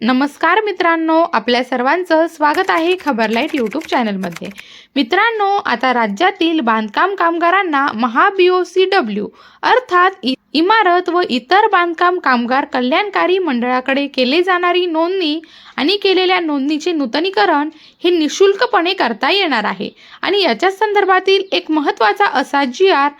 नमस्कार मित्रांनो आपल्या सर्वांचं स्वागत आहे खबरलाईट यूट्यूब चॅनलमध्ये. मित्रांनो आता राज्यातील बांधकाम कामगारांना महा बी ओ सी डब्ल्यू अर्थात इ- इमारत व इतर बांधकाम कामगार कल्याणकारी मंडळाकडे केले जाणारी नोंदणी आणि केलेल्या नोंदणीचे नूतनीकरण हे निशुल्कपणे करता येणार आहे. आणि याच्या संदर्भातील एक महत्त्वाचा असा जी आर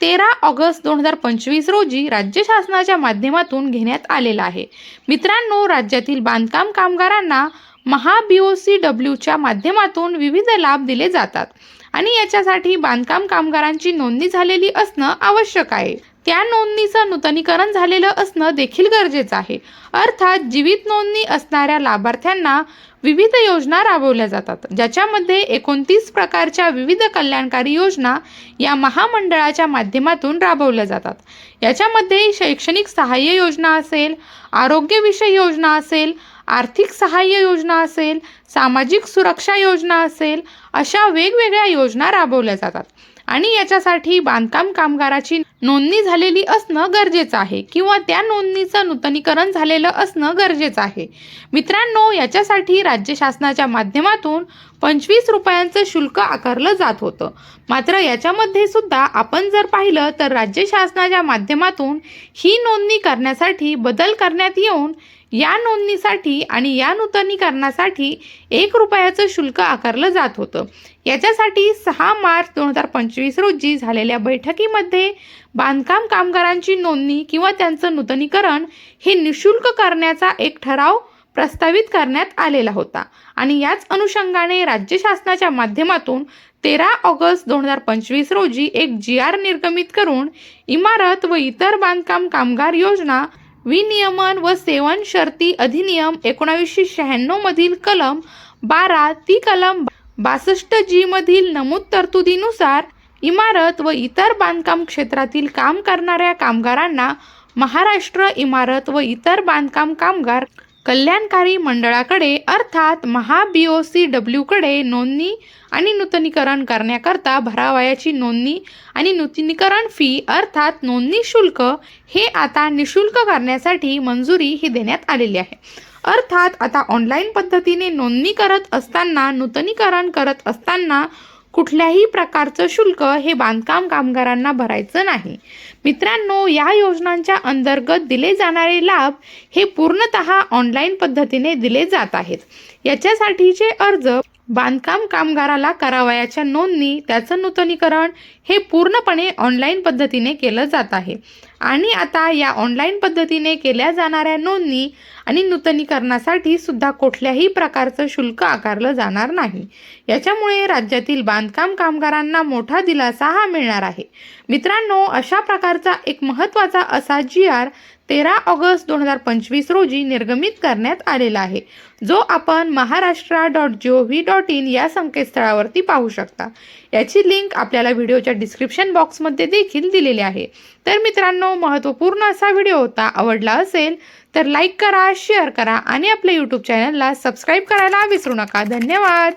तेरा ऑगस्ट दोन हजार पंचवीस रोजी राज्य शासनाच्या माध्यमातून घेण्यात आलेला आहे. मित्रांनो राज्यातील बांधकाम कामगारांना महा बी ओ सी डब्ल्यूच्या माध्यमातून विविध लाभ दिले जातात आणि याच्यासाठी बांधकाम कामगारांची नोंदणी झालेली असणं आवश्यक आहे. त्या नोंदणीचं नूतनीकरण झालेलं असणं देखील गरजेचं आहे. अर्थात जीवित नोंदणी असणाऱ्या लाभार्थ्यांना विविध योजना राबवल्या जातात. ज्याच्यामध्ये एकोणतीस प्रकारच्या विविध कल्याणकारी योजना या महामंडळाच्या माध्यमातून राबवल्या जातात. याच्यामध्ये शैक्षणिक सहाय्य योजना असेल आरोग्यविषय योजना असेल आर्थिक सहाय्य योजना असेल सामाजिक सुरक्षा योजना असेल अशा वेगवेगळ्या योजना राबवल्या जातात. आणि याच्यासाठी बांधकाम कामगाराची नोंदणी झालेली असणं गरजेचं आहे किंवा त्या नोंदणीचं नूतनीकरण झालेलं असणं गरजेचं आहे. मित्रांनो याच्यासाठी राज्य शासनाच्या माध्यमातून पंचवीस रुपयांचं शुल्क आकारलं जात होतं. मात्र याच्यामध्ये सुद्धा आपण जर पाहिलं तर राज्य शासनाच्या माध्यमातून ही नोंदणी करण्यासाठी बदल करण्यात येऊन या नोंदणीसाठी आणि या नूतनीकरणासाठी एक रुपयाचं शुल्क आकारलं जात होतं. याच्यासाठी सहा मार्च दोन हजार पंचवीस रोजी झालेल्या बैठकीमध्ये बांधकाम कामगारांची नोंदणी किंवा त्यांचं नूतनीकरण हे निशुल्क करण्याचा एक ठराव प्रस्तावित करण्यात आलेला होता. आणि याच अनुषंगाने राज्य शासनाच्या माध्यमातून तेरा ऑगस्ट दोन हजार पंचवीस रोजी एक जी आर निर्गमित करून इमारत व इतर बांधकाम कामगार योजना विनियमन व सेवन शर्ती अधिनियम एकोणावीसशे शहाण्णव मधील कलम बारा ती कलम बासष्ट जी मधील नमूद तरतुदीनुसार इमारत व इतर बांधकाम क्षेत्रातील काम करणाऱ्या कामगारांना महाराष्ट्र इमारत व इतर बांधकाम कामगार कल्याणकारी मंडळाकडे अर्थात महा बी ओ सी डब्ल्यूकडे नोंदणी आणि नूतनीकरण करण्याकरता भरावयाची नोंदणी आणि नूतनीकरण फी अर्थात नोंदणी शुल्क हे आता निशुल्क करण्यासाठी मंजुरी ही देण्यात आलेली आहे. अर्थात आता ऑनलाईन पद्धतीने नोंदणी करत असताना नूतनीकरण करत असताना कुठल्याही प्रकारचं शुल्क हे बांधकाम कामगारांना भरायचं नाही. मित्रांनो या योजनांच्या अंतर्गत दिले जाणारे लाभ हे पूर्णत ऑनलाईन पद्धतीने दिले जात आहेत. याच्यासाठीचे अर्ज बांधकाम कामगाराला करावयाच्या नोंदणी त्याचं नूतनीकरण हे पूर्णपणे ऑनलाईन पद्धतीने केलं जात आहे. आणि आता या ऑनलाईन पद्धतीने केल्या जाणाऱ्या नोंदणी आणि नूतनीकरणासाठी सुद्धा कुठल्याही प्रकारचं शुल्क आकारलं जाणार नाही. याच्यामुळे राज्यातील बांधकाम कामगारांना मोठा दिलासा हा मिळणार आहे. मित्रांनो अशा प्रकारचा एक महत्त्वाचा असा जी आर तेरा ऑगस्ट दोन हजार पंचवीस रोजी निर्गमित करण्यात आलेला आहे. जो आपण Maharashtra dot G O V dot in या संकेतस्थळावरती पाहू शकता. याची लिंक आपल्याला व्हिडिओच्या डिस्क्रिप्शन बॉक्समध्ये देखील दिलेली आहे. तर मित्रांनो महत्त्वपूर्ण असा व्हिडिओ होता आवडला असेल तर लाईक करा शेअर करा आणि आपल्या यूट्यूब चॅनलला सबस्क्राईब करायला विसरू नका. धन्यवाद.